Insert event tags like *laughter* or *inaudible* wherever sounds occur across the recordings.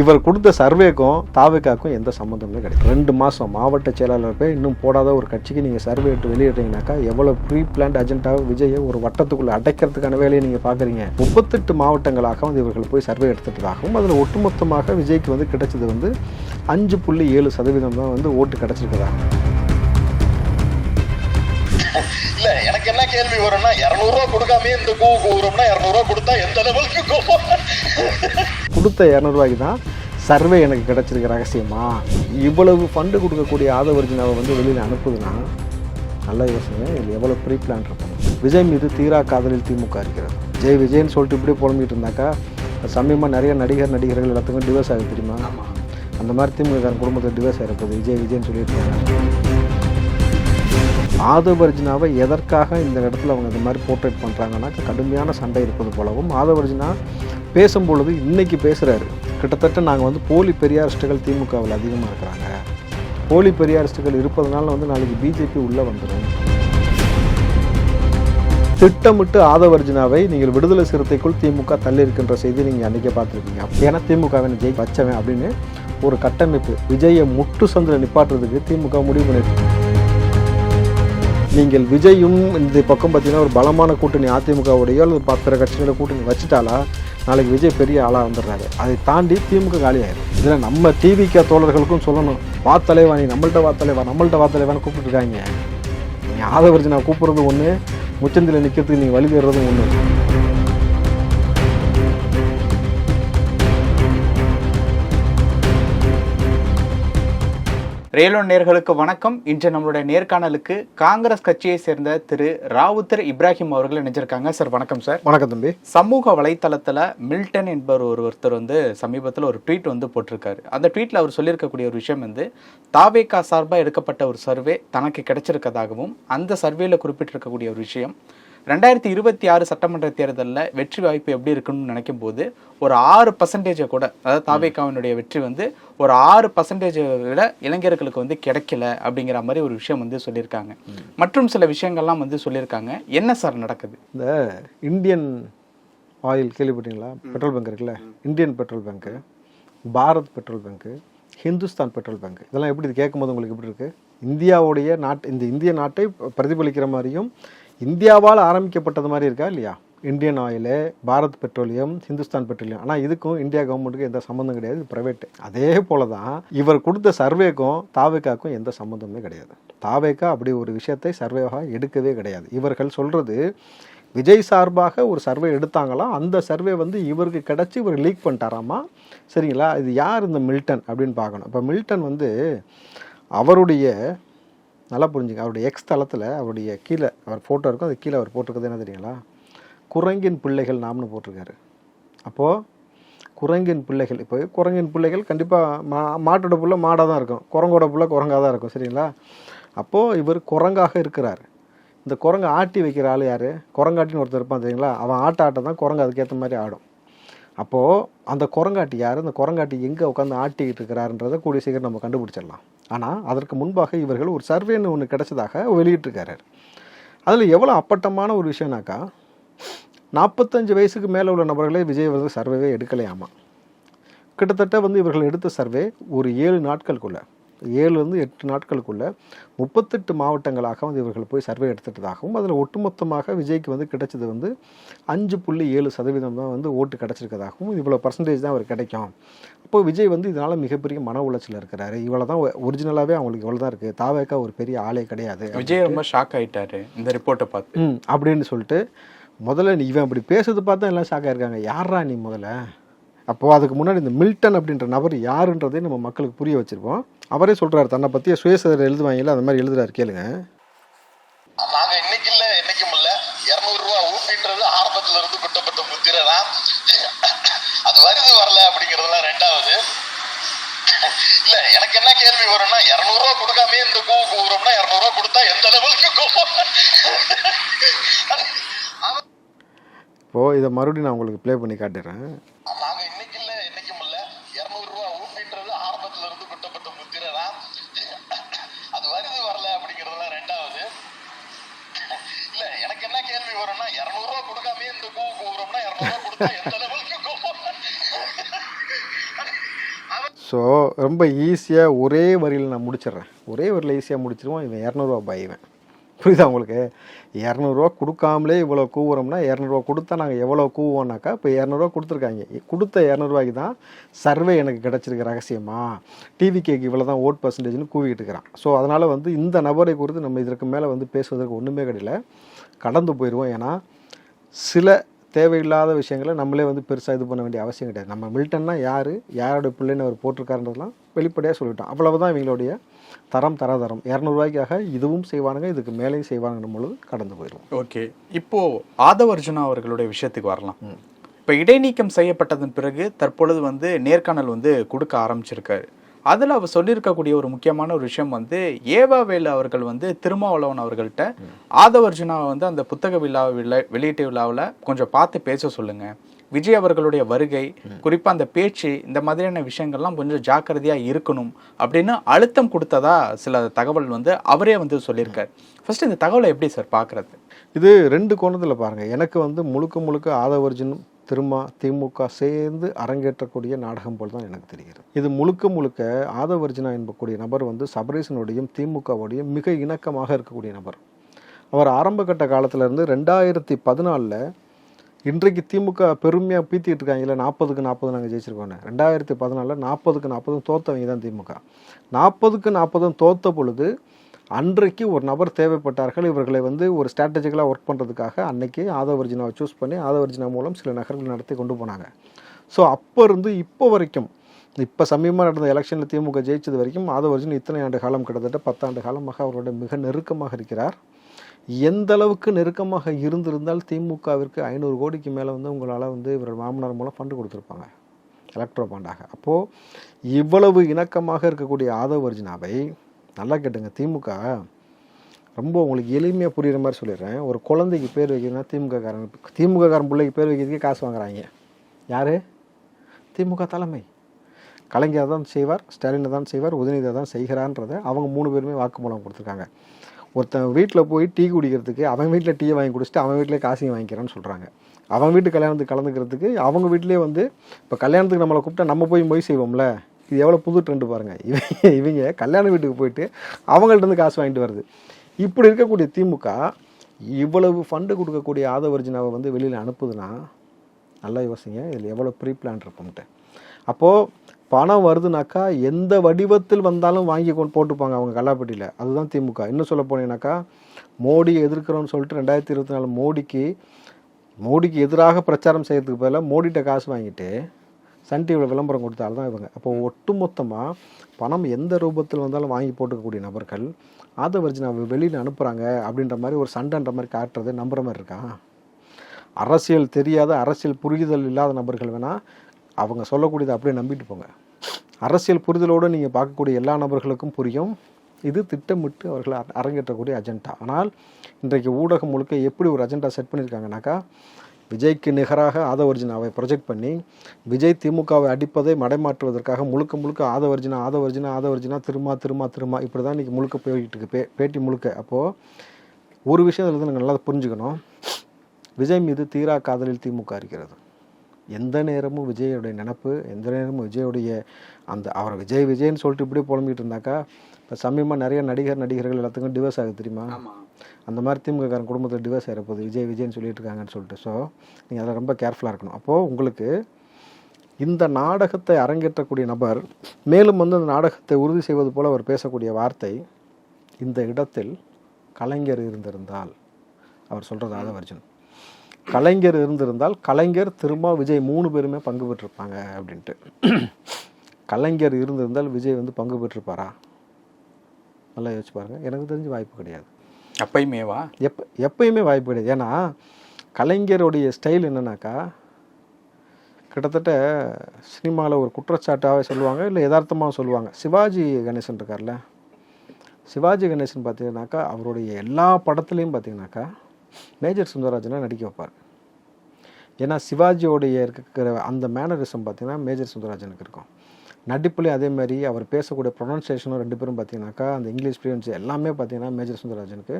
இவர் கொடுத்த சர்வேக்கும் தாவேக்காக்கும் எந்த சம்மந்தமும் கிடையாது. ரெண்டு மாதம் மாவட்ட செயலாளர் போய் இன்னும் போடாத ஒரு கட்சிக்கு நீங்கள் சர்வே எடுத்து வெளியிடுறீங்கனாக்கா எவ்வளோ ப்ரீ பிளான்ட் அஜெண்டாக விஜயை ஒரு வட்டத்துக்குள்ளே அடைக்கிறதுக்கான வேலையை நீங்கள் பார்க்குறீங்க. முப்பத்தெட்டு மாவட்டங்களாக வந்து இவர்கள் போய் சர்வே எடுத்துட்டதாகவும் அதில் ஒட்டுமொத்தமாக விஜய்க்கு வந்து கிடைச்சது வந்து அஞ்சு புள்ளி ஏழு சதவீதம் தான் வந்து ஓட்டு கிடைச்சிருக்குதா இல்ல எனக்கு என்ன கேள்வி வரும்னா இருநூறு ரூபா கொடுக்காமயே இந்த கூ கூறோம்னா இருநூறு ரூபா கொடுத்தா எந்த லெவலுக்கு கோவம்? கொடுத்த இரநூறுவாய்க்கு தான் சர்வே எனக்கு கிடைச்சிருக்க ரகசியமா? இவ்வளவு ஃபண்டு கொடுக்கக்கூடிய ஆதவர்ஜினாவை வந்து வெளியில் அனுப்புதுன்னா நல்ல யோசனை இது எவ்வளோ ப்ரீ பிளான் இருக்கும் விஜய் மீது தீரா காதலில் திமுக இருக்கிறது. ஜெய் விஜய்னு சொல்லிட்டு இப்படியே புலம்பிட்டு இருந்தாக்கா சமயமாக நிறைய நடிகர் நடிகர்கள் எல்லாத்துக்கும் டிவோர்ஸ் ஆகுது தெரியுமா? அந்த மாதிரி திமுக குடும்பத்தில் டிவோர்ஸ் ஆகிருப்பது விஜய் விஜய்னு சொல்லிட்டு இருக்காங்க ஆதவர்ஜினாவை எதற்காக இந்த இடத்துல அவங்க இந்த மாதிரி போர்ட்ரேட் பண்ணுறாங்கன்னா கடுமையான சண்டை இருப்பது போலவும் ஆதவர்ஜினா பேசும்பொழுது இன்றைக்கி பேசுகிறாரு கிட்டத்தட்ட நாங்கள் வந்து போலி பெரியாரிஸ்டுகள் திமுகவில் அதிகமாக இருக்கிறாங்க. போலி பெரியாரிஸ்டுகள் இருப்பதனால வந்து நாளைக்கு பிஜேபி உள்ளே வந்துடும் திட்டமிட்டு ஆதவர்ஜினாவை நீங்கள் விடுதலை சிறுத்தைக்குள் திமுக தள்ளி இருக்கின்ற செய்தி நீங்கள் அன்றைக்கே பார்த்துருக்கீங்க ஏன்னா திமுகவின் ஜெய் வச்சவன் அப்படின்னு ஒரு கட்டமைப்பு விஜயை முட்டு சந்தில் நிப்பாட்டுறதுக்கு திமுக முடிவு பண்ணிருக்கு. நீங்கள் விஜயும் இந்த பக்கம் பார்த்தீங்கன்னா ஒரு பலமான கூட்டணி அதிமுகவுடைய அல்லது ப- பிற கட்சிகளோட கூட்டணி வச்சுட்டாலா நாளைக்கு விஜய் பெரிய ஆளாக வந்துடுறாரு. அதை தாண்டி திமுக காலியாயிரும் இதில் நம்ம டிவிக்கு தோழர்களுக்கும் சொல்லணும். வாத்தலைவா நீ நம்மள்ட்ட வாத்தலைவா நம்மள்ட்ட வாத்தலைவான்னு கூப்பிட்டுருக்காங்க. நீ ஆதவர்ஜி நான் கூப்பிட்றது ஒன்று முச்சந்தில் நிற்கிறதுக்கு நீ வழி தேடுறதும் ஒன்று ரேலோ நேர்களுக்கு வணக்கம். இன்று நம்மளுடைய நேர்காணலுக்கு காங்கிரஸ் கட்சியை சேர்ந்த திரு ராவுத்தர் இப்ராஹிம் அவர்கள் இணைஞ்சிருக்காங்க. சார் வணக்கம் சார். வணக்கம் தம்பி. சமூக வலைத்தளத்துல மில்டன் என்பவர் ஒரு ஒருத்தர் வந்து சமீபத்தில் ஒரு ட்வீட் வந்து போட்டிருக்காரு. அந்த ட்வீட்ல அவர் சொல்லியிருக்கக்கூடிய ஒரு விஷயம் வந்து தாவேகா சார்பாக எடுக்கப்பட்ட ஒரு சர்வே தனக்கு கிடைச்சிருக்கதாகவும் அந்த சர்வேல குறிப்பிட்டிருக்கக்கூடிய ஒரு விஷயம் ரெண்டாயிரத்தி இருபத்தி ஆறு சட்டமன்ற தேர்தலில் வெற்றி வாய்ப்பு எப்படி இருக்குன்னு நினைக்கும் போது ஒரு ஆறு பர்சன்டேஜை கூட அதாவது தாவேகாவினுடைய வெற்றி வந்து ஒரு ஆறு பர்சன்டேஜை விட இளைஞர்களுக்கு வந்து கிடைக்கல அப்படிங்கிற மாதிரி ஒரு விஷயம் வந்து சொல்லியிருக்காங்க. மற்றும் சில விஷயங்கள்லாம் வந்து சொல்லியிருக்காங்க. என்ன சார் நடக்குது? இந்த இந்தியன் ஆயில் கேள்விப்பட்டீங்களா? பெட்ரோல் பங்க் இருக்குல்ல? Indian petrol bunk Bharat petrol bunk Hindustan petrol bunk. இதெல்லாம் எப்படி இது கேட்கும்போது உங்களுக்கு எப்படி இருக்குது இந்தியாவுடைய நாட்டு இந்த இந்திய நாட்டை பிரதிபலிக்கிற மாதிரியும் இந்தியாவால் ஆரம்பிக்கப்பட்டது மாதிரி இருக்கா இல்லையா? Indian oil Bharat petroleum Hindustan petroleum. ஆனால் இதுக்கும் இந்தியா கவர்மெண்ட்டுக்கும் எந்த சம்மந்தம் கிடையாது இது ப்ரைவேட் அதே போல தான் இவர் கொடுத்த சர்வேக்கும் தாவேக்காக்கும் எந்த சம்மந்தமே கிடையாது. தாவேக்கா அப்படி ஒரு விஷயத்தை சர்வேவாக எடுக்கவே கிடையாது. இவர்கள் சொல்கிறது விஜய் சார்பாக ஒரு சர்வே எடுத்தாங்களாம் அந்த சர்வே வந்து இவருக்கு கிடச்சி இவர் லீக் பண்ணிட்டாராமா? சரிங்களா? இது யார் இந்த மில்டன் அப்படின்னு பார்க்கணும். இப்போ மில்டன் வந்து அவருடைய நல்லா புரிஞ்சுங்க. அவருடைய எக்ஸ் தளத்தில் அவருடைய கீழே அவர் ஃபோட்டோ இருக்கும் அது கீழே அவர் போட்டிருக்கிறது என்ன தெரியுங்களா? குரங்கின் பிள்ளைகள் நாம்னு போட்டிருக்காரு. அப்போது குரங்கின் பிள்ளைகள் இப்போ குரங்கின் பிள்ளைகள் கண்டிப்பாக மா மாட்டோட புள்ள மாடாக தான் இருக்கும். குரங்கோட புள்ள குரங்காக தான் இருக்கும் சரிங்களா? அப்போது இவர் குரங்காக இருக்கிறார். இந்த குரங்கை ஆட்டி வைக்கிற ஆள் யார்? குரங்காட்டின்னு ஒருத்தர் இருப்பான் தெரியுங்களா? அவன் ஆட்ட ஆட்ட தான் குரங்கு அதுக்கேற்ற மாதிரி ஆடும். அப்போது அந்த குரங்காட்டி யார்? அந்த குரங்காட்டி எங்கே உட்காந்து ஆட்டிக்கிட்டு இருக்கிறாருன்றதை கூடிய சீக்கிரம் நம்ம கண்டுபிடிச்சிடலாம். ஆனால் அதற்கு முன்பாக இவர்கள் ஒரு சர்வேன்னு ஒன்று கிடைச்சதாக வெளியிட்டிருக்காரு. அதில் எவ்வளோ அப்பட்டமான ஒரு விஷயம்னாக்கா நாற்பத்தஞ்சு வயசுக்கு மேலே உள்ள நபர்களே விஜய் வந்து சர்வேவே எடுக்கலையாமா? கிட்டத்தட்ட வந்து இவர்கள் எடுத்த சர்வே ஒரு ஏழு நாட்களுக்குள்ளே. ஏழுலேருந்து எட்டு நாட்களுக்குள்ள முப்பத்தெட்டு மாவட்டங்களாக வந்து இவர்கள் போய் சர்வே எடுத்துட்டதாகவும் அதில் ஒட்டுமொத்தமாக விஜய்க்கு வந்து கிடைச்சது வந்து அஞ்சு புள்ளி ஏழு சதவீதம் தான் வந்து ஓட்டு கிடச்சிருக்கதாகவும் இவ்வளோ பர்சன்டேஜ் தான் அவர் கிடைக்கும். அப்போ விஜய் வந்து இதனால் மிகப்பெரிய மன உளைச்சல் இருக்கிறாரு. இவ்வளோ தான் ஒரிஜினலாகவே அவங்களுக்கு இவ்வளோ தான் இருக்குது தாவேக்கா ஒரு பெரிய ஆளே கிடையாது. விஜய் ரொம்ப ஷாக் ஆயிட்டாரு இந்த ரிப்போர்ட்டை பார்த்து. ம் அப்படின்னு சொல்லிட்டு முதல்ல நீ இவன் அப்படி பேசுறது பார்த்தா எல்லாம் ஷாக் ஆயிருக்காங்க. யாரா நீ முதல்ல? அப்போது அதுக்கு முன்னாடி இந்த மில்டன் அப்படின்ற நபர் யாருன்றதை நம்ம மக்களுக்கு புரிய வச்சிருப்போம். அவரே சொல்றாரு தன்னை பற்றிய சுயசரிதை எழுதுவாங்கல்ல அந்த மாதிரி எழுதுறாரு கேளுங்க. நாங்க இன்னைக்கு இல்ல என்னைக்கும் இல்ல. இருநூறு ரூபா ஊப்பின்றது ஆரம்பத்துல இருந்து குட்டப்பட்ட முத்திரை தான். அது வருது வரல அப்படிங்கறதெல்லாம் ரெண்டாவது. இல்ல எனக்கு என்ன கேள்வி வரும்னா இருநூறு ரூபா கொடுக்காமயே இந்த கூ கூறோம்னா இருநூறு ரூபா கொடுத்தா எந்த லெவலுக்கு கோவம்? இப்போது இதை மறுபடியும் நான் உங்களுக்கு ப்ளே பண்ணி காட்டுறேன் நாங்க இன்னைக்கு இல்ல என்னைக்கும் இல்ல. இருநூறு ரூபா ஊட்டின்றது ஆரம்பத்துல இருந்து குட்டப்பட்ட முத்திரை தான். அது வருது வரல அப்படிங்கறதுலாம் ரெண்டாவது. இல்ல எனக்கு என்ன கேள்வி வரும்னா இருநூறு ரூபா கொடுக்காம இந்த கூ கூறோம்னா இருநூறு ரூபா கொடுத்தா எந்த லெவலுக்கு ஸோ ரொம்ப ஈஸியாக ஒரே வரியில் நான் முடிச்சிடுறேன். ஒரே வரியில் ஈஸியாக முடிச்சிருவோம் இவன் இரநூறுவா பாய்வேன் புரியுதா உங்களுக்கு? இரநூறுவா கொடுக்காமலே இவ்வளோ கூவுறோம்னா இரநூறுவா கொடுத்தா நாங்கள் எவ்வளோ கூவோம்னாக்கா இப்போ இரநூறுவா கொடுத்துருக்காங்க. கொடுத்த இரநூறுவாய்க்கு தான் சர்வே எனக்கு கிடச்சிருக்க ரகசியமாக டிவி கேக்கு இவ்வளோ தான் ஓட் பர்சன்டேஜ்னு கூவிக்கிட்டு இருக்கிறான். ஸோ அதனால் வந்து இந்த நபரை குறித்து நம்ம இதற்கு மேலே வந்து பேசுவதற்கு ஒன்றுமே கிடையல. கடந்து போயிடுவோம் ஏன்னா சில தேவையில்லாத விஷயங்களை நம்மளே வந்து பெருசாக இது பண்ண வேண்டிய அவசியம் கிடையாது. நம்ம மில்டன்னா யார்? யாரோட பிள்ளைன்னு அவர் போட்டிருக்காருன்றதெல்லாம் வெளிப்படையாக சொல்லிட்டோம் அவ்வளவுதான் இவங்களுடைய தரம் தராதரம். இரநூறுவாய்க்காக இதுவும் செய்வானுங்க இதுக்கு மேலேயும் செய்வாங்கன்னும் பொழுது கடந்து போயிடுவோம். ஓகே. இப்போ ஆதவ அர்ஜுனா அவர்களுடைய விஷயத்துக்கு வரலாம். இப்போ இடைநீக்கம் செய்யப்பட்டதன் பிறகு தற்பொழுது வந்து நேர்காணல் வந்து கொடுக்க ஆரம்பிச்சிருக்காரு. அதில் அவர் சொல்லியிருக்கக்கூடிய ஒரு முக்கியமான ஒரு விஷயம் வந்து ஏவாவேலு அவர்கள் வந்து திருமாவளவன் அவர்கள்ட்ட ஆதவ அர்ஜுனாவை வந்து அந்த புத்தக விழா வெளியீட்டு விழாவில் கொஞ்சம் பார்த்து பேச சொல்லுங்க. விஜய் அவர்களுடைய வருகை குறிப்பா அந்த பேச்சு இந்த மாதிரியான விஷயங்கள்லாம் கொஞ்சம் ஜாக்கிரதையா இருக்கணும் அப்படின்னு அழுத்தம் கொடுத்ததா சில தகவல் வந்து அவரே வந்து சொல்லியிருக்காரு. ஃபர்ஸ்ட் இந்த தகவலை எப்படி சார் பார்க்குறது இது ரெண்டு கோணத்தில் பாருங்கள் எனக்கு வந்து முழுக்க முழுக்க ஆதவர்ஜுனும் திருமா திமுக சேர்ந்து அரங்கேற்றக்கூடிய நாடகம் போல் தான் எனக்கு தெரிகிறது. இது முழுக்க முழுக்க ஆதவர்ஜுனா என்பக்கூடிய நபர் வந்து சபரீசனுடையும் திமுகவுடையும் மிக இணக்கமாக இருக்கக்கூடிய நபர். அவர் ஆரம்ப கட்ட காலத்திலேருந்து ரெண்டாயிரத்தி பதினாலில் இன்றைக்கு திமுக பெருமையாக பீத்திட்டு இருக்காங்கல்ல நாற்பதுக்கு நாற்பது நாங்கள் ஜெயிச்சிருக்கோன்னு ரெண்டாயிரத்தி பதினாலில் நாற்பதுக்கு நாற்பதும் தோத்தவங்க தான் திமுக. நாற்பதுக்கு நாற்பதும் தோத்த பொழுது அன்றைக்கு ஒரு நபர் தேவைப்பட்டார்கள். இவர்களை வந்து ஒரு ஸ்ட்ராட்டஜிக்கலாக ஒர்க் பண்ணுறதுக்காக அன்னைக்கு ஆதவர்ஜினாவை சூஸ் பண்ணி ஆதவர்ஜினா மூலம் சில நகர்கள் நடத்தி கொண்டு போனாங்க. ஸோ அப்போ இருந்து இப்போ வரைக்கும் இப்போ சமீபமாக நடந்த எலெக்ஷனில் திமுக ஜெயிச்சது வரைக்கும் ஆதவர்ஜின் இத்தனை ஆண்டு காலம் கிட்டத்தட்ட பத்தாண்டு காலமாக அவரோட மிக நெருக்கமாக இருக்கிறார். எந்த அளவுக்கு நெருக்கமாக இருந்திருந்தால் திமுகவிற்கு ஐநூறு கோடிக்கு மேலே வந்து உங்களால் வந்து இவர் மாமனார் மூலம் ஃபண்டு கொடுத்துருப்பாங்க. எலக்ட்ரோ பாண்டாக அப்போது இவ்வளவு இணக்கமாக இருக்கக்கூடிய ஆதவர்ஜினாவை நல்லா கேட்டுங்க. திமுக ரொம்ப உங்களுக்கு எளிமையாக புரியுற மாதிரி சொல்லிடுறேன். ஒரு குழந்தைக்கு பேர் வைக்கணும்னா திமுக காரன் திமுக காரன் பிள்ளைக்கு பேர் வைக்கிறதுக்கே காசு வாங்குறாங்க. யார்? திமுக தலைமை. கலைஞர் தான் செய்வார் ஸ்டாலினை தான் செய்வார் உதயநிதி தான் செய்கிறான்றதை அவங்க மூணு பேருமே வாக்குமூலம் கொடுத்துருக்காங்க. ஒருத்தன் வீட்டில் போய் டீ குடிக்கிறதுக்கு அவன் வீட்டில் டீயை வாங்கி குடிச்சிட்டு அவன் வீட்டில் காசையும் வாங்கிக்கிறான்னு சொல்கிறாங்க அவன் வீட்டு கல்யாணத்துக்கு கலந்துக்கிறதுக்கு அவங்க வீட்டிலே வந்து இப்போ கல்யாணத்துக்கு நம்மளை கூப்பிட்டா நம்ம போய் மொய் செய்வோம்ல இது எவ்வளோ புது ட்ரெண்டு பாருங்கள் இவங்க இவங்க கல்யாண வீட்டுக்கு போயிட்டு அவங்கள்ட்ட இருந்து காசு வாங்கிட்டு வருது. இப்படி இருக்கக்கூடிய திமுக இவ்வளவு ஃபண்டு கொடுக்கக்கூடிய ஆதவர்ஜினாவை வந்து வெளியில் அனுப்புதுன்னா நல்லா யோசிங்க இதில் எவ்வளோ ப்ரீ பிளான் இருக்கும்ட்டு அப்போது பணம் வருதுனாக்கா எந்த வடிவத்தில் வந்தாலும் வாங்கி கொண்டு போட்டுப்பாங்க அவங்க கல்லாப்பட்டியில். அதுதான் திமுக. இன்னும் சொல்ல போனீங்கன்னாக்கா மோடி எதிர்க்கிறோன்னு சொல்லிட்டு ரெண்டாயிரத்தி இருபத்தி நாலு மோடிக்கு மோடிக்கு எதிராக பிரச்சாரம் செய்கிறதுக்கு பதிலாக மோடிகிட்ட காசு வாங்கிட்டு சன் டிவியில் விளம்பரம் கொடுத்தால் தான் இவங்க. அப்போ ஒட்டுமொத்தமாக பணம் எந்த ரூபத்தில் வந்தாலும் வாங்கி போட்டுக்கக்கூடிய நபர்கள் ஆதவர்ஜினாவை வெளியில் அனுப்புகிறாங்க அப்படின்ற மாதிரி ஒரு சண்டைன்ற மாதிரி காட்டுறது நம்புகிற மாதிரி இருக்கா? அரசியல் தெரியாத அரசியல் புரிதல் இல்லாத நபர்கள் வேணால் அவங்க சொல்லக்கூடியதை அப்படியே நம்பிட்டு போங்க. அரசியல் புரிதலோடு நீங்கள் பார்க்கக்கூடிய எல்லா நபர்களுக்கும் புரியும். இது திட்டமிட்டு அவர்கள் அரங்கேற்றக்கூடிய அஜெண்டா ஆனால் இன்றைக்கு ஊடகம் முழுக்க எப்படி ஒரு அஜெண்டா செட் பண்ணியிருக்காங்கனாக்கா விஜய்க்கு நிகராக ஆதவர்ஜினாவை ப்ரொஜெக்ட் பண்ணி விஜய் திமுகவை அடிப்பதை மடைமாற்றுவதற்காக முழுக்க முழுக்க ஆதவர்ஜினா ஆதவர்ஜினா ஆதவர்ஜினா திருமா திருமா திருமா இப்படி தான் இன்றைக்கி முழுக்க போய்கிட்டு இருக்கு. பே பேட்டி முழுக்க. அப்போது ஒரு விஷயம் இதில் நாங்கள் நல்லா புரிஞ்சுக்கணும். விஜய் மீது தீரா காதலில் திமுக இருக்கிறது. எந்த நேரமும் விஜயோடைய நினப்பு எந்த நேரமும் விஜயோடைய அந்த அவரை விஜய் விஜய்னு சொல்லிட்டு இப்படியே புலம்பிட்டு இருந்தாக்கா இப்போ சமீபமாக நிறைய நடிகர் நடிகர்கள் எல்லாத்துக்கும் டிவோர்ஸ் ஆகுது தெரியுமா? அந்த மாதிரி திமுககாரன் குடும்பத்தில் டிவோர்ஸ் ஆகிறப்போது விஜய் விஜய்னு சொல்லிட்டு இருக்காங்கன்னு சொல்லிட்டு. ஸோ நீங்கள் அதில் ரொம்ப கேர்ஃபுல்லாக இருக்கணும். அப்போது உங்களுக்கு இந்த நாடகத்தை அரங்கேற்றக்கூடிய நபர் மேலும் வந்து அந்த நாடகத்தை உறுதி செய்வது போல அவர் பேசக்கூடிய வார்த்தை இந்த இடத்தில் கலைஞர் இருந்திருந்தால் அவர் சொல்கிறது ஆதவர்ஜன் கலைஞர் இருந்திருந்தால் கலைஞர் திரும்ப விஜய் மூணு பேருமே பங்கு பெற்றிருப்பாங்க அப்படின்ட்டு. கலைஞர் இருந்திருந்தால் விஜய் வந்து பங்கு பெற்றிருப்பாரா? நல்லா யோசிச்சு பாருங்க. எனக்கு தெரிஞ்சு வாய்ப்பு கிடையாது. அப்பயுமேவா எப்போ எப்பயுமே வாய்ப்பு கிடையாது. ஏன்னா கலைஞருடைய ஸ்டைல் என்னன்னாக்கா கிட்டத்தட்ட சினிமாவில் ஒரு குற்றச்சாட்டாகவே சொல்லுவாங்க இல்லை யதார்த்தமாக சொல்லுவாங்க. சிவாஜி கணேசன் இருக்கார்ல. சிவாஜி கணேசன் பார்த்தீங்கன்னாக்கா அவருடைய எல்லா படத்துலையும் பார்த்தீங்கன்னாக்கா மேஜர் சுந்தரராஜனை நடிக்க வைப்பார். ஏன்னா சிவாஜியோடைய இருக்கிற அந்த மேனரிசம் பார்த்தீங்கன்னா மேஜர் சுந்தரராஜனுக்கு இருக்கும். நடிப்புலேயும் அதே மாதிரி அவர் பேசக்கூடிய ப்ரொனன்சியேஷனும் ரெண்டு பேரும் பார்த்தீங்கன்னாக்கா அந்த இங்கிலீஷ் ஃப்ளூயன்சி எல்லாமே பார்த்தீங்கன்னா மேஜர் சுந்தரராஜனுக்கு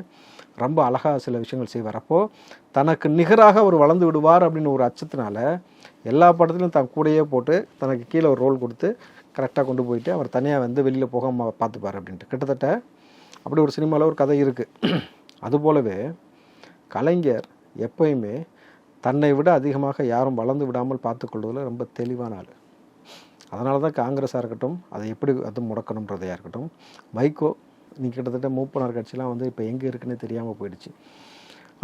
ரொம்ப அழகாக சில விஷயங்கள் செய்வார். அப்போது தனக்கு நிகராக அவர் வளர்ந்து விடுவார் அப்படின்னு ஒரு அச்சத்தினால எல்லா படத்துலையும் தன் கூடயே போட்டு தனக்கு கீழே ஒரு ரோல் கொடுத்து கரெக்டாக கொண்டு போயிட்டு அவர் தனியாக வந்து வெளியில் போகாமல் பார்த்துப்பார் அப்படின்ட்டு. கிட்டத்தட்ட அப்படி ஒரு சினிமாவில் ஒரு கதை இருக்குது *clears throat* அதுபோலவே கலைஞர் எப்பயுமே தன்னை விட அதிகமாக யாரும் வளர்ந்து விடாமல் பார்த்துக்கொள்வதில் ரொம்ப தெளிவான ஆள். அதனால தான் காங்கிரஸாக இருக்கட்டும் அதை எப்படி அது முடக்கணுன்றதையாக இருக்கட்டும் வைகோ நீ கிட்டத்தட்ட மூப்பனார் கட்சிலாம் வந்து இப்போ எங்கே இருக்குன்னு தெரியாமல் போயிடுச்சு.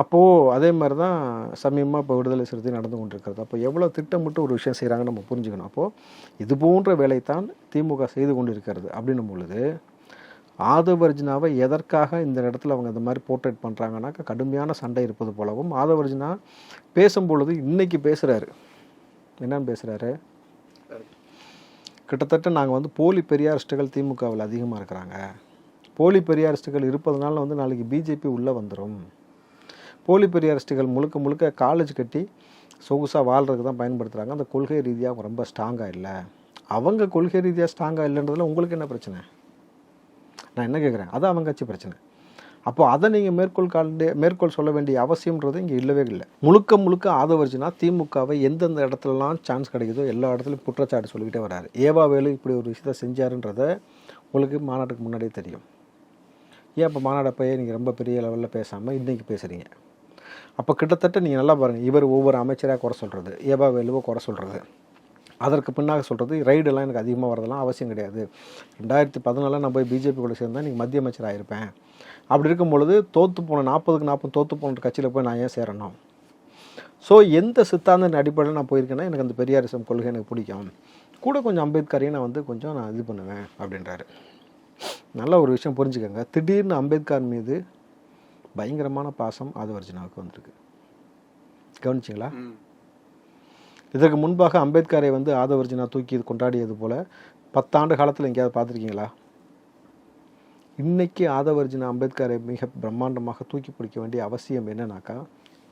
அப்போது அதே மாதிரி தான் சமீபமாக இப்போ விடுதலை சிறுத்தை நடந்து கொண்டிருக்கிறது. அப்போ எவ்வளோ திட்டமிட்டு ஒரு விஷயம் செய்கிறாங்கன்னு நம்ம புரிஞ்சுக்கணும். அப்போது இது போன்ற வேலைத்தான் திமுக செய்து கொண்டு இருக்கிறது அப்படின்னும் பொழுது ஆதவர்ஜினாவை எதற்காக இந்த இடத்துல அவங்க இந்த மாதிரி போர்ட்ரேட் பண்ணுறாங்கனாக்கா கடுமையான சண்டை இருப்பது போலவும் ஆதவர்ஜினா பேசும் பொழுது இன்னைக்கு பேசுகிறாரு என்னன்னு பேசுகிறாரு கிட்டத்தட்ட நாங்கள் வந்து போலி பெரியாரிஸ்டுகள் திமுகவில் அதிகமாக இருக்கிறாங்க. போலி பெரியாரிஸ்டுகள் இருப்பதனால வந்து நாளைக்கு பிஜேபி உள்ளே வந்துடும் போலி பெரியாரிஸ்டுகள் முழுக்க முழுக்க காலேஜ் கட்டி சொகுசாக வாழ்றதுக்கு தான் பயன்படுத்துகிறாங்க அந்த கொள்கை ரீதியாக அவங்க ரொம்ப ஸ்ட்ராங்காக இல்லை. அவங்க கொள்கை ரீதியாக ஸ்ட்ராங்காக இல்லைன்றதுல உங்களுக்கு என்ன பிரச்சனை? நான் என்ன கேட்குறேன்? அது அவங்க கட்சி பிரச்சனை. அப்போ அதை நீங்கள் மேற்கோள் காண்டி மேற்கோள் சொல்ல வேண்டிய அவசியம்ன்றது இங்கே இல்லவே இல்லை. முழுக்க முழுக்க ஆதவர்ஜினா திமுகவை எந்தெந்த இடத்துலலாம் சான்ஸ் கிடைக்குதோ எல்லா இடத்துலையும் குற்றச்சாட்டு சொல்லிக்கிட்டே வராரு. ஏவா வேலு இப்படி ஒரு விஷயத்தை செஞ்சாருன்றத உங்களுக்கு மாநாட்டுக்கு முன்னாடியே தெரியும். ஏன் இப்போ மாநாடு நீங்கள் ரொம்ப பெரிய லெவலில் பேசாமல் இன்றைக்கி பேசுகிறீங்க அப்போ கிட்டத்தட்ட நீங்கள் நல்லா பாருங்கள் இவர் ஒவ்வொரு அமைச்சராக குறை சொல்கிறது ஏவா வேலுவை குறை சொல்கிறது அதற்கு பின்னாக சொல்கிறது ரைடெல்லாம் எனக்கு அதிகமாக வரதெல்லாம் அவசியம் கிடையாது. ரெண்டாயிரத்தி பதினாலில் நான் போய் பிஜேபி கூட சேர்ந்தா நீங்கள் மத்திய அமைச்சர் ஆகிருப்பேன் அப்படி இருக்கும் பொழுது தோற்று போன நாற்பதுக்கு நாற்பது தோற்று போன கட்சியில் போய் நான் ஏன் சேரணும்? ஸோ எந்த சித்தாந்த அடிப்படையில் நான் போயிருக்கேன்னா எனக்கு அந்த பெரியாரிசம் கொள்கை எனக்கு பிடிக்கும். கூட கொஞ்சம் அம்பேத்கரையும் நான் வந்து கொஞ்சம் நான் இது பண்ணுவேன் அப்படின்றாரு. நல்ல ஒரு விஷயம் புரிஞ்சுக்கோங்க. திடீர்னு அம்பேத்கர் மீது பயங்கரமான பாசம் ஆதவர்ஜினாவுக்கு வந்திருக்கு. கவனிச்சிங்களா? இதற்கு முன்பாக அம்பேத்கரை வந்து ஆதவர்ஜினா தூக்கி கொண்டாடியது போல பத்தாண்டு காலத்தில் எங்கேயாவது பார்த்துருக்கீங்களா? இன்னைக்கு ஆதவர்ஜினா அம்பேத்கரை மிக பிரம்மாண்டமாக தூக்கி பிடிக்க வேண்டிய அவசியம் என்னன்னாக்கா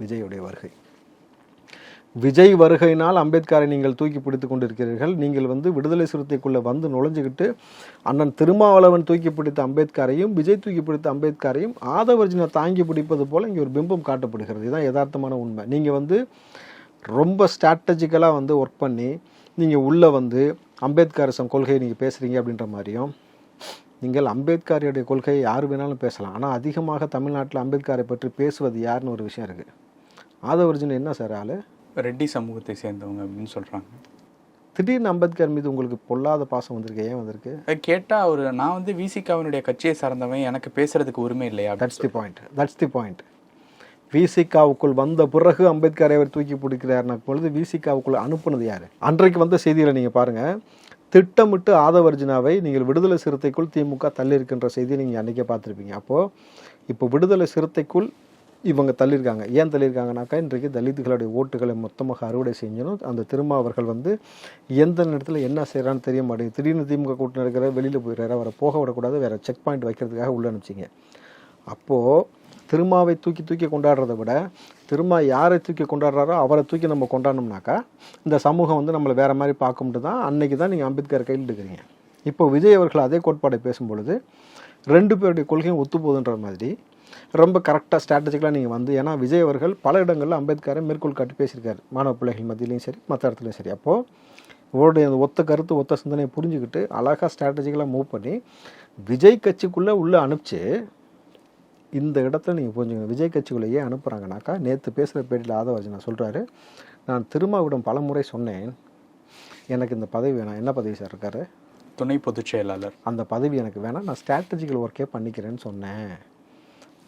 விஜயுடைய வருகை. விஜய் வருகையினால் அம்பேத்கரை நீங்கள் தூக்கி பிடித்து கொண்டிருக்கிறீர்கள். நீங்கள் வந்து விடுதலை சிறுத்தைக்குள்ளே வந்து நுழைஞ்சுக்கிட்டு அண்ணன் திருமாவளவன் தூக்கி பிடித்த அம்பேத்கரையும் விஜய் தூக்கி பிடித்த அம்பேத்கரையும் ஆதவர்ஜினா தாங்கி பிடிப்பது போல் இங்கே ஒரு பிம்பம் காட்டப்படுகிறது. இதுதான் யதார்த்தமான உண்மை. நீங்கள் வந்து ரொம்ப ஸ்ட்ராட்டஜிக்கலாக வந்து ஒர்க் பண்ணி நீங்கள் உள்ளே வந்து அம்பேத்கரிசம் கொள்கையை நீங்கள் பேசுகிறீங்க அப்படின்ற மாதிரியும் நீங்கள் அம்பேத்கருடைய கொள்கையை யார் வேணாலும் பேசலாம். ஆனால் அதிகமாக தமிழ்நாட்டில் அம்பேத்கரை பற்றி பேசுவது யாருன்னு ஒரு விஷயம் இருக்குது ஆதவர்ஜுன் என்ன சார் ஆளு? ரெட்டி சமூகத்தை சேர்ந்தவங்க அப்படின்னு சொல்கிறாங்க திடீர்னு அம்பேத்கர் மீது உங்களுக்கு பொல்லாத பாசம் வந்திருக்கு. ஏன் வந்திருக்கு? கேட்டால் அவர் நான் வந்து விசிகாவினுடைய கட்சியை சார்ந்தவன் எனக்கு பேசுறதுக்கு உரிமை இல்லையா that's the point that's the point விசிகாவுக்குள் வந்த பிறகு அம்பேத்கரை அவர் தூக்கி பிடிக்கிறார்னா பொழுது விசிகாவுக்குள் அனுப்புனது யார்? அன்றைக்கு வந்த செய்தியில் நீங்கள் பாருங்கள் திட்டமிட்டு ஆதவர்ஜினாவை நீங்கள் விடுதலை சிறுத்தைக்குள் திமுக தள்ளியிருக்கின்ற செய்தியை நீங்கள் அன்றைக்கே பார்த்துருப்பீங்க. அப்போது இப்போ விடுதலை சிறுத்தைக்குள் இவங்க தள்ளியிருக்காங்க. ஏன் தள்ளியிருக்காங்கனாக்கா இன்றைக்கு தலித்துகளுடைய ஓட்டுகளை மொத்தமாக அறுவடை செஞ்சணும். அந்த திருமா அவர்கள் வந்து எந்த நேரத்தில் என்ன செய்கிறான்னு தெரிய மாட்டேங்குது. திடீர்னு திமுக கூட்டணி இருக்கிற வெளியில் போயிடுறாரு. அவரை போக விடக்கூடாது. வேறு செக் பாயிண்ட் வைக்கிறதுக்காக உள்ள அனுப்பிச்சிங்க. அப்போது திருமாவை தூக்கி தூக்கி கொண்டாடுறதை விட திருமா யாரை தூக்கி கொண்டாடுறாரோ அவரை தூக்கி நம்ம கொண்டாடணும்னாக்கா இந்த சமூகம் வந்து நம்மளை வேறு மாதிரி பார்க்கும்ட்டு தான் அன்னைக்கு தான் நீங்கள் அம்பேத்கர் கையில் இருக்கிறீங்க இப்போ விஜய் அவர்கள் அதே கோட்பாடை பேசும்பொழுது ரெண்டு பேருடைய கொள்கையும் ஒத்து போகுதுன்ற மாதிரி ரொம்ப கரெக்டாக ஸ்ட்ராட்டஜிக்கலாக நீங்கள் வந்து ஏன்னா விஜய் அவர்கள் பல இடங்களில் அம்பேத்கரை மேற்கோள் காட்டி பேசியிருக்காரு. மாணவ பிள்ளைகள் மத்தியிலையும் சரி மற்ற இடத்துலையும் சரி. அப்போது இவருடைய அந்த ஒத்த கருத்து ஒத்த சிந்தனையை புரிஞ்சுக்கிட்டு அழகாக ஸ்ட்ராட்டஜிக்கலாக மூவ் பண்ணி விஜய் கட்சிக்குள்ளே உள்ளே அனுப்பிச்சு இந்த இடத்துல நீங்கள் புரிஞ்சுக்கணும் விஜய் கட்சிக்குள்ளே ஏன் அனுப்புகிறாங்கனாக்கா நேற்று பேசுகிற பேட்டியில் ஆதவர்ஜனா சொல்கிறாரு நான் திருமாவிடம் பல முறை சொன்னேன். எனக்கு இந்த பதவி வேணாம். என்ன பதவி சார் இருக்காரு? துணை பொதுச் செயலாளர். அந்த பதவி எனக்கு வேணாம். நான் ஸ்ட்ராட்டஜிக்கல் ஒர்க்கே பண்ணிக்கிறேன்னு சொன்னேன்.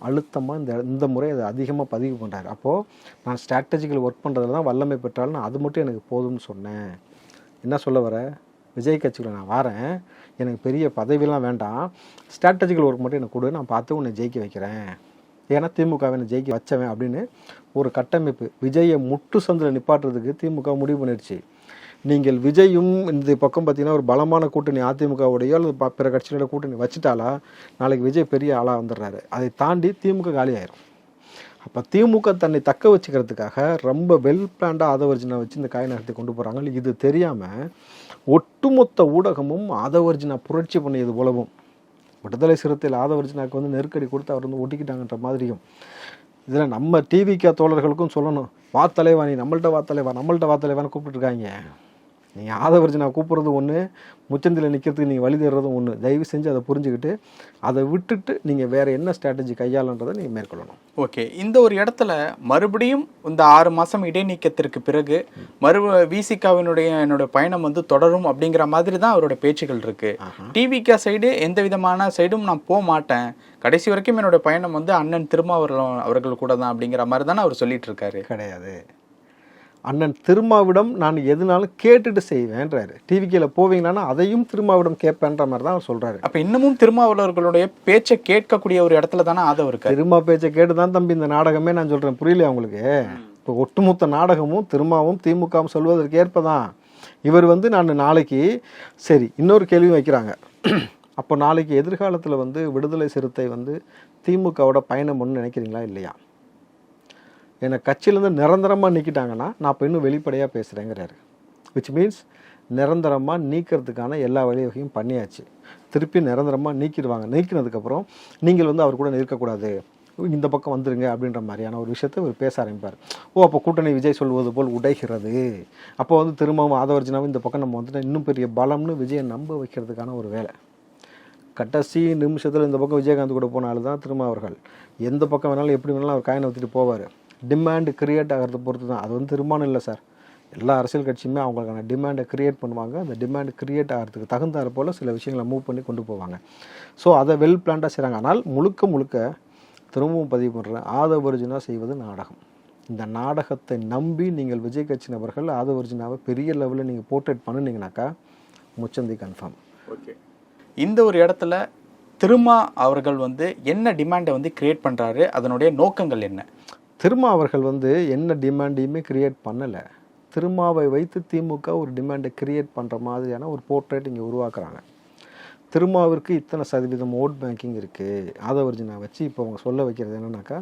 அழுத்தமாக இந்த இந்த முறை அதை அதிகமாக பதிவு பண்ணுறாரு அப்போது நான் ஸ்ட்ராட்டஜிக்கல் ஒர்க் பண்ணுறதுல தான் வல்லமை பெற்றாலும் அது மட்டும் எனக்கு போதும்னு சொன்னேன். என்ன சொல்ல வர? விஜய் கட்சியில் நான் வரேன். எனக்கு பெரிய பதவியெல்லாம் வேண்டாம். ஸ்ட்ராட்டஜிக்கல் ஒர்க் மட்டும் எனக்கு கொடு. நான் பார்த்து உன்னை ஜெயிக்க வைக்கிறேன். ஏன்னா திமுகவை நான் ஜெயிக்க வச்சவன் அப்படின்னு ஒரு கட்டமைப்பு. விஜயை முட்டு சந்தில் நிப்பாட்டுறதுக்கு திமுக முடிவு பண்ணிடுச்சு நீங்கள் விஜயும் இந்த பக்கம் பார்த்தீங்கன்னா ஒரு பலமான கூட்டணி அதிமுகவுடையோ அல்லது ப- பிற கட்சிகளோட கூட்டணி வச்சுட்டாலா நாளைக்கு விஜய் பெரிய ஆளாக வந்துடுறாரு. அதை தாண்டி திமுக காலியாயிரும். அப்போ திமுக தன்னை தக்க வச்சுக்கிறதுக்காக ரொம்ப வெல் பிளான்டாக ஆதவர்ஜினா வச்சு இந்த காய் நகரத்தை கொண்டு போகிறாங்க இது தெரியாமல் ஒட்டுமொத்த ஊடகமும் ஆதவர்ஜினா புரட்சி பண்ணியது போலவும் விடுதலை சிறுத்தையில் ஆதவர்ஜினாவுக்கு வந்து நெருக்கடி கொடுத்து அவர் வந்து ஒட்டிக்கிட்டாங்கன்ற மாதிரியும். இதில் நம்ம டிவிக்க தோழர்களுக்கும் சொல்லணும். வாத்தலைவா நீ நம்மள்கிட்ட வாத்தலைவா நம்மள்கிட்ட வாத்தலைவான்னு கூப்பிட்டுருக்காங்க நீங்கள் ஆதவர்ஜனா கூப்பிட்றது ஒன்று முச்சந்தில் நிற்கிறதுக்கு நீங்கள் வழி தேடுறதும் ஒன்று தயவு செஞ்சு அதை புரிஞ்சுக்கிட்டு அதை விட்டுட்டு நீங்கள் வேறு என்ன ஸ்ட்ராட்டஜி கையாளன்றதை நீங்கள் மேற்கொள்ளணும். ஓகே இந்த ஒரு இடத்துல மறுபடியும் இந்த ஆறு மாசம் இடைநீக்கத்திற்கு பிறகு மறு விசிகாவினுடைய என்னோட பயணம் வந்து தொடரும் அப்படிங்கிற மாதிரி தான் அவரோட பேச்சுகள் இருக்கு. டிவிகா சைடு எந்த விதமான சைடும் நான் போக மாட்டேன். கடைசி வரைக்கும் என்னோட பயணம் வந்து அண்ணன் திருமாவளவன் அவர்கள் கூட தான் அப்படிங்கிற மாதிரி தானே அவர் சொல்லிட்டு இருக்காரு. கிடையாது. அண்ணன் திருமாவிடம் நான் எதுனாலும் கேட்டுட்டு செய்வேன்றாரு. டிவிக்கில் போவீங்களான்னா அதையும் திருமாவிடம் கேட்பேன்ற மாதிரி தான் அவர் சொல்கிறாரு அப்ப இன்னமும் திருமாவளவர்களுடைய பேச்சை கேட்கக்கூடிய ஒரு இடத்துல தானே ஆதவ் இருக்காரு? திருமா பேச்சை கேட்டு தான் தம்பி இந்த நாடகமே நான் சொல்கிறேன் புரியலையா உங்களுக்கு? இப்போ ஒட்டுமொத்த நாடகமும் திருமாவும் திமுகவும் சொல்வதற்கு ஏற்பதான். இவர் வந்து நான் நாளைக்கு சரி இன்னொரு கேள்வி வைக்கிறாங்க. அப்போ நாளைக்கு எதிர்காலத்தில் வந்து விடுதலை சிறுத்தை வந்து திமுகவோட பயணம் ஒன்று நினைக்கிறீங்களா இல்லையா? என்னை கட்சியிலேருந்து நிரந்தரமாக நீக்கிட்டாங்கன்னா நான் இப்போ இன்னும் வெளிப்படையாக பேசுகிறேங்கிறாரு விச் மீன்ஸ் நிரந்தரமாக நீக்கிறதுக்கான எல்லா வழிவகையும் பண்ணியாச்சு. திருப்பி நிரந்தரமாக நீக்கிடுவாங்க. நீக்கினதுக்கப்புறம் நீங்கள் வந்து அவர் கூட இருக்கக்கூடாது இந்த பக்கம் வந்துருங்க அப்படின்ற மாதிரியான ஒரு விஷயத்தை இவர் பேச ஆரம்பிப்பார். ஓ அப்போ கூட்டணி விஜய் சொல்வது போல் உடைகிறது. அப்போ வந்து திரும்பவும் ஆதவர்ஜினாவும் இந்த பக்கம் நம்ம வந்துட்டு இன்னும் பெரிய பலம்னு விஜயை நம்ப வைக்கிறதுக்கான ஒரு வேலை. கடைசி நிமிஷத்தில் இந்த பக்கம் விஜயகாந்த் கூட போனாலும் தான் திரும்ப அவர்கள். எந்த பக்கம் வேணாலும் எப்படி வேணாலும் அவர் காயினை ஊற்றிட்டு போவார். டிமாண்டு கிரியேட் ஆகிறத பொறுத்து தான் அது வந்து திருமணம் இல்லை சார் எல்லா அரசியல் கட்சியுமே அவங்களுக்கான டிமாண்டை கிரியேட் பண்ணுவாங்க. அந்த டிமாண்ட் கிரியேட் ஆகிறதுக்கு தகுந்தாற் போல் சில விஷயங்களை மூவ் பண்ணி கொண்டு போவாங்க. ஸோ அதை வெல் பிளான்டாக செய்கிறாங்க ஆனால் முழுக்க முழுக்க திரும்பவும் பதிவு பண்ணுறேன் ஆதவர்ஜுனா செய்வது நாடகம். இந்த நாடகத்தை நம்பி நீங்கள் விஜய் கட்சி நபர்கள் ஆதவர்ஜுனாவை பெரிய லெவலில் நீங்கள் போர்ட்ரேட் பண்ணினீங்கனாக்கா முச்சந்தி கன்ஃபார்ம் ஓகே இந்த ஒரு இடத்துல திருமா அவர்கள் வந்து என்ன டிமாண்டை வந்து கிரியேட் பண்ணுறாரு அதனுடைய நோக்கங்கள் என்ன? திருமா அவர்கள் வந்து என்ன டிமாண்டையுமே கிரியேட் பண்ணலை. திருமாவை வைத்து திமுக ஒரு டிமாண்டை கிரியேட் பண்ணுற மாதிரியான ஒரு போர்ட்ரேட் இங்கே உருவாக்குறாங்க. திருமாவிற்கு இத்தனை சதவீதம் ஓட் பேங்கிங் இருக்குது ஆதவர்ஜினா வச்சு இப்போ அவங்க சொல்ல வைக்கிறது என்னன்னாக்கா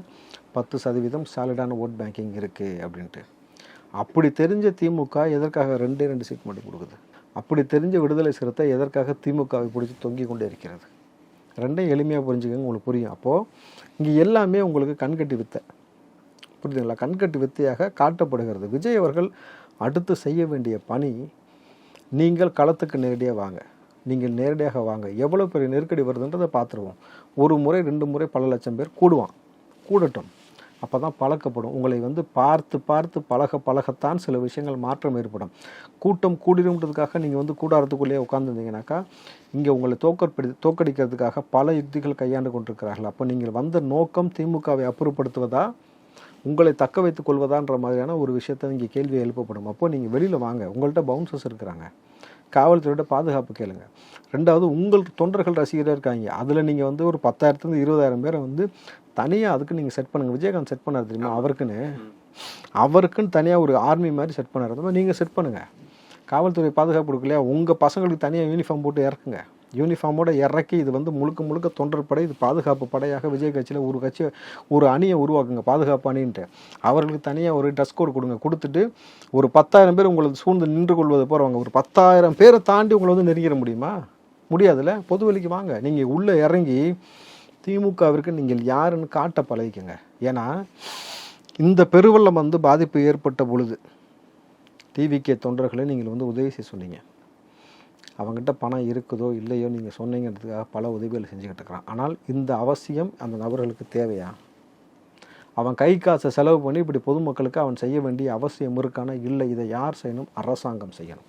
பத்து சதவீதம் சாலிடான ஓட் பேங்கிங் இருக்குது அப்படின்ட்டு. அப்படி தெரிஞ்ச திமுக எதற்காக ரெண்டே ரெண்டு சீட் மட்டும் கொடுக்குது? அப்படி தெரிஞ்ச விடுதலை சிறுத்தை எதற்காக திமுகவை பிடிச்சி தொங்கி கொண்டே இருக்கிறது? ரெண்டையும் எளிமையாக புரிஞ்சுக்கங்க உங்களுக்கு புரியும். அப்போது இங்கே எல்லாமே உங்களுக்கு கண்கட்டி வித்தை. புரியுதுங்களா? கண்கட்டு வித்தையாக காட்டப்படுகிறது. விஜய் அவர்கள் அடுத்து செய்ய வேண்டிய பணி நீங்கள் களத்துக்கு நேரடியாக வாங்க. நீங்கள் நேரடியாக வாங்க. எவ்வளோ பெரிய நெருக்கடி வருதுன்றதை பார்த்துருவோம். ஒரு முறை ரெண்டு முறை பல லட்சம் பேர் கூடுவான். கூடட்டும். அப்போ தான் பழக்கப்படும். உங்களை வந்து பார்த்து பார்த்து பழக பழகத்தான் சில விஷயங்கள் மாற்றம் ஏற்படும். கூட்டம் கூடிடும்ன்றதுக்காக நீங்கள் வந்து கூடாரத்துக்குள்ளேயே உட்காந்துருந்தீங்கன்னாக்கா இங்கே உங்களை தோக்கற்படி தோக்கடிக்கிறதுக்காக பல யுக்திகள் கையாண்டு கொண்டிருக்கிறார்கள். அப்போ நீங்கள் வந்த நோக்கம் திமுகவை அப்புறப்படுத்துவதா? உங்களை தக்க வைத்துக் கொள்வதான்ற மாதிரியான ஒரு விஷயத்தை இங்கே கேள்வி எழுப்பப்படும். அப்போ நீங்கள் வெளியில் வாங்க. உங்கள்கிட்ட பவுன்சர்ஸ் இருக்கிறாங்க காவல்துறையோட பாதுகாப்பு கேளுங்க. ரெண்டாவது உங்கள் தொண்டர்கள் ரசிகராக இருக்காங்க. அதில் நீங்கள் வந்து ஒரு பத்தாயிரத்துலேருந்து இருபதாயிரம் பேரை வந்து தனியாக அதுக்கு நீங்கள் செட் பண்ணுங்கள் விஜயகாந்த் செட் பண்ணார் தெரியுமா? அவருக்குன்னு. அவருக்குன்னு தனியாக ஒரு ஆர்மி மாதிரி செட் பண்ணார். அந்த மாதிரி நீங்கள் செட் பண்ணுங்கள் காவல்துறை பாதுகாப்பு கொடுக்கலையா? உங்கள் பசங்களுக்கு தனியாக யூனிஃபார்ம் போட்டு இறக்குங்க. யூனிஃபார்மோட இறக்கி இது வந்து முழுக்க முழுக்க தொண்டர் படை இது பாதுகாப்பு படையாக விஜய் கட்சியில் ஒரு கட்சி ஒரு அணியை உருவாக்குங்க பாதுகாப்பு அணின்ட்டு. அவர்களுக்கு தனியாக ஒரு ட்ரெஸ் கோட் கொடுங்க. கொடுத்துட்டு ஒரு பத்தாயிரம் பேர் உங்களை சூழ்ந்து நின்று கொள்வது போகிறவங்க ஒரு பத்தாயிரம் பேரை தாண்டி உங்களை வந்து நெருங்கிட முடியுமா? முடியாதுல்ல? பொதுவெளிக்கு வாங்க. நீங்கள் உள்ளே இறங்கி திமுகவிற்கு நீங்கள் யாருன்னு காட்ட பழகிக்கங்க. ஏன்னா இந்த பெருவெள்ளம் வந்து பாதிப்பு ஏற்பட்ட பொழுது டிவிகே தொண்டர்களை நீங்கள் வந்து உதவி செய்ய சொன்னீங்க. அவங்ககிட்ட பணம் இருக்குதோ இல்லையோ நீங்கள் சொன்னீங்கிறதுக்காக பல உதவிகளை செஞ்சுக்கிட்டு இருக்கிறான் ஆனால் இந்த அவசியம் அந்த நபர்களுக்கு தேவையா? அவன் கை காசை செலவு பண்ணி இப்படி பொதுமக்களுக்கு அவன் செய்ய வேண்டிய அவசியம் இருக்கான? இல்லை இதை யார் செய்யணும்? அரசாங்கம் செய்யணும்.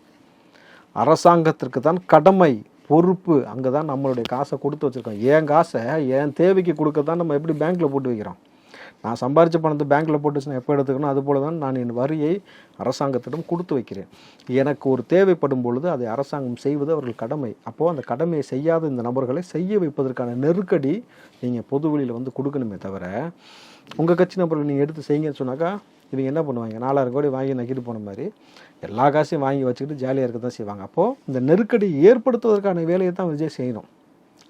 அரசாங்கத்திற்கு தான் கடமை பொறுப்பு. அங்கே தான் நம்மளுடைய காசை கொடுத்து வச்சுருக்கோம். என் காசை என் தேவைக்கு கொடுக்க தான் நம்ம எப்படி பேங்க்கில் போட்டு வைக்கிறோம்? நான் சம்பாரித்த பணத்தை பேங்க்கில் போட்டு நான் எப்போ எடுத்துக்கணும் அதுபோல தான் நான் என் வரியை அரசாங்கத்திடம் கொடுத்து வைக்கிறேன். எனக்கு ஒரு தேவைப்படும் பொழுது அதை அரசாங்கம் செய்வது அவர்கள் கடமை. அப்போது அந்த கடமையை செய்யாத இந்த நபர்களை செய்ய வைப்பதற்கான நெருக்கடி நீங்கள் பொதுவெளியில் வந்து கொடுக்கணுமே தவிர உங்கள் கட்சி நபர்கள் நீங்கள் எடுத்து செய்யுங்கன்னு சொன்னாக்கா இவங்க என்ன பண்ணுவாங்க? நாலாயிரம் கோடி வாங்கி நக்கிட்டு போன மாதிரி எல்லா காசையும் வாங்கி வச்சுக்கிட்டு ஜாலியாக இருக்க தான் செய்வாங்க. அப்போது இந்த நெருக்கடி ஏற்படுத்துவதற்கான வேலையை தான் விஜய் செய்யணும்.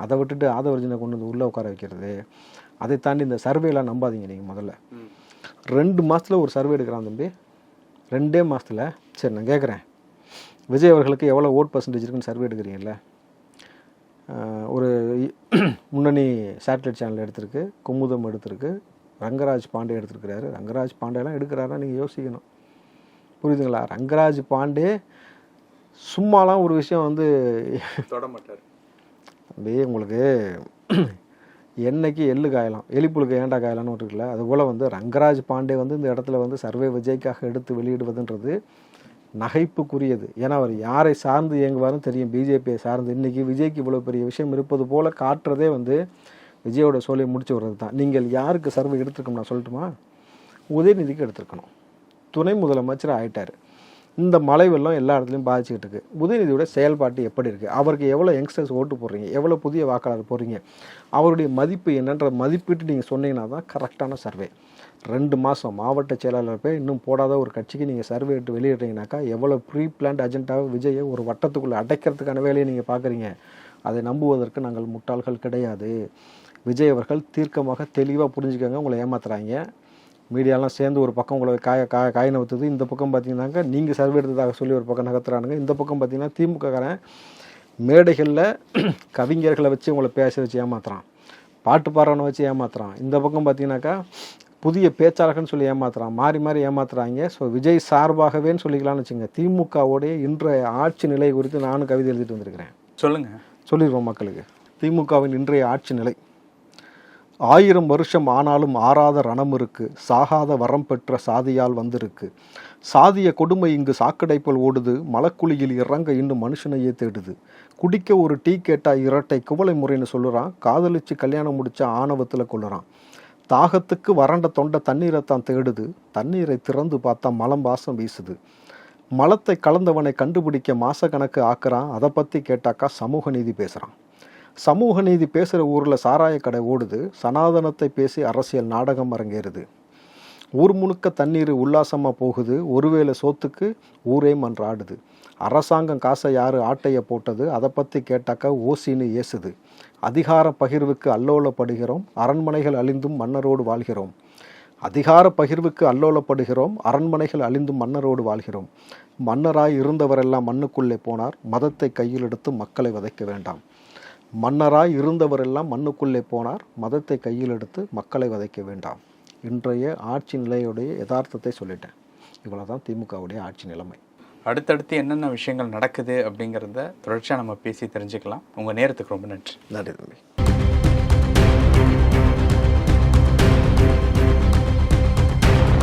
அதை விட்டுட்டு ஆதவர்ஜனை கொண்டு வந்து உள்ளே உட்கார வைக்கிறது. அதை தாண்டி இந்த சர்வேலாம் நம்பாதீங்க நீங்கள் முதல்ல. ரெண்டு மாதத்தில் ஒரு சர்வே எடுக்கிறான் தம்பி. ரெண்டே மாதத்தில் சரி நான் கேட்குறேன் விஜய் அவர்களுக்கு எவ்வளோ ஓட் பர்சன்டேஜ் இருக்குன்னு சர்வே எடுக்கிறீங்கல்ல? ஒரு *clears throat* முன்னணி சேட்டலைட் சேனல் எடுத்திருக்கு குமுதம் எடுத்திருக்கு ரங்கராஜ் பாண்டே எடுத்திருக்கிறாரு. ரங்கராஜ் பாண்டேலாம் எடுக்கிறாரா நீங்கள் யோசிக்கணும். புரியுதுங்களா? ரங்கராஜ் பாண்டே சும்மாலாம் ஒரு விஷயம் வந்து தொட மாட்டார். அப்படியே உங்களுக்கு என்னைக்கு எள்ளு காயலாம் எலிப்புழுக்கு ஏண்டா காயலாம்னு ஒன்று இருக்குல்ல அதுபோல் வந்து ரங்கராஜ் பாண்டே வந்து இந்த இடத்துல வந்து சர்வே விஜய்க்காக எடுத்து வெளியிடுவதுன்றது நகைப்புக்குரியது. ஏன்னா அவர் யாரை சார்ந்து இயங்குவார்னு தெரியும். பிஜேபியை சார்ந்து. இன்றைக்கி விஜய்க்கு இவ்வளோ பெரிய விஷயம் இருப்பது போல் காட்டுறதே வந்து விஜயோட சோழியை முடிச்சு விடுறது தான். நீங்கள் யாருக்கு சர்வே எடுத்துருக்கோம் நான் சொல்லட்டுமா? உதயநிதிக்கு எடுத்திருக்கணும். துணை முதலமைச்சர் ஆயிட்டார். இந்த மழை வெள்ளம் எல்லா இடத்துலையும் பாதிச்சுக்கிட்டு இருக்கு. உதயநிதியோட செயல்பாட்டு எப்படி இருக்குது அவருக்கு எவ்வளோ யங்ஸ்டர்ஸ் ஓட்டு போடுறீங்க? எவ்வளோ புதிய வாக்காளர் போடுறீங்க? அவருடைய மதிப்பு என்னன்ற மதிப்பீட்டு நீங்கள் சொன்னீங்கன்னா தான் கரெக்டான சர்வே ரெண்டு மாதம் மாவட்ட செயலாளர் போய் இன்னும் போடாத ஒரு கட்சிக்கு நீங்கள் சர்வே எடுத்து வெளியிடுறீங்கனாக்கா எவ்வளோ ப்ரீ பிளான்ட் அஜெண்டாக விஜயை ஒரு வட்டத்துக்குள்ளே அடைக்கிறதுக்கான வேலையை நீங்கள் பார்க்குறீங்க அதை நம்புவதற்கு நாங்கள் முட்டாள்கள் கிடையாது. விஜய் அவர்கள் தீர்க்கமாக தெளிவாக புரிஞ்சுக்கோங்க உங்களை ஏமாத்துறாங்க. மீடியாலாம் சேர்ந்து ஒரு பக்கம் உங்களை காய காய காய நவுத்துது. இந்த பக்கம் பார்த்தீங்கன்னாக்கா நீங்கள் சர்வே எடுத்ததாக சொல்லி ஒரு பக்கம் நகர்த்துறானுங்க. இந்த பக்கம் பார்த்தீங்கன்னா திமுககாரன் மேடைகளில் *clears throat* கவிஞர்களை வச்சு உங்களை பேச வச்சு ஏமாத்துறான். பாட்டு பாடுறவனை வச்சு ஏமாத்துறான். இந்த பக்கம் பார்த்தீங்கன்னாக்கா புதிய பேச்சாளர்கள்னு சொல்லி ஏமாத்துறான். மாறி மாறி ஏமாத்துறாங்க. ஸோ விஜய் சார்பாகவேன்னு சொல்லிக்கலாம்னு வச்சுங்க. திமுகவுடைய இன்றைய ஆட்சி நிலை குறித்து நானும் கவிதை எழுதிட்டு வந்திருக்கிறேன். சொல்லுங்க. சொல்லிடுவோம் மக்களுக்கு. திமுகவின் இன்றைய ஆட்சி நிலை. ஆயிரம் வருஷம் ஆனாலும் ஆறாத ரணம் இருக்கு சாகாத வரம் பெற்ற சாதியால் வந்திருக்கு. சாதிய கொடுமை இங்கு சாக்கடை போல் ஓடுது மலக்குழியில் இறங்க இன்னும் மனுஷனையே தேடுது. குடிக்க ஒரு டீ கேட்டா இரட்டை குவளை முறைன்னு சொல்லுறான் காதலிச்சு கல்யாணம் முடிச்சா ஆணவத்தில் கொள்ளுறான் தாகத்துக்கு வறண்ட தொண்டை தண்ணீரை தான் தேடுது தண்ணீரை திறந்து பார்த்தா மலம் வாசம் வீசுது. மலத்தை கலந்தவனை கண்டுபிடிக்க மாசக்கணக்கு ஆக்குறான் அதை பற்றி கேட்டாக்கா சமூக நீதி பேசுகிறான் சமூக நீதி பேசுகிற ஊரில் சாராய கடை ஓடுது சனாதனத்தை பேசி அரசியல் நாடகம் அரங்கேறுது. ஊர் முழுக்க தண்ணீர் உல்லாசமாக போகுது ஒருவேளை சோத்துக்கு ஊரே மன்றாடுது. அரசாங்கம் காசை யார் ஆட்டைய போட்டது அதை பற்றி கேட்டாக்கா ஓசின்னு ஏசுது. அதிகார பகிர்வுக்கு அல்லோலப்படுகிறோம் அரண்மனைகள் அழிந்தும் மன்னரோடு வாழ்கிறோம். அதிகார பகிர்வுக்கு அல்லோலப்படுகிறோம் அரண்மனைகள் அழிந்தும் மன்னரோடு வாழ்கிறோம். மன்னராய் இருந்தவரெல்லாம் மண்ணுக்குள்ளே போனார் மதத்தை கையில் எடுத்து மக்களை வதைக்க வேண்டாம். மன்னராய் இருந்தவரெல்லாம் மண்ணுக்குள்ளே போனார். மதத்தை கையில் எடுத்து மக்களை வதைக்க வேண்டாம். இன்றைய ஆட்சி நிலையுடைய யதார்த்தத்தை சொல்லிட்டேன். இவ்வளோ தான் திமுகவுடைய ஆட்சி நிலைமை. அடுத்தடுத்து என்னென்ன விஷயங்கள் நடக்குது அப்படிங்கிறத தொடர்ச்சியாக நம்ம பேசி தெரிஞ்சுக்கலாம். உங்கள் நேரத்துக்கு ரொம்ப நன்றி. நன்றி தம்பி.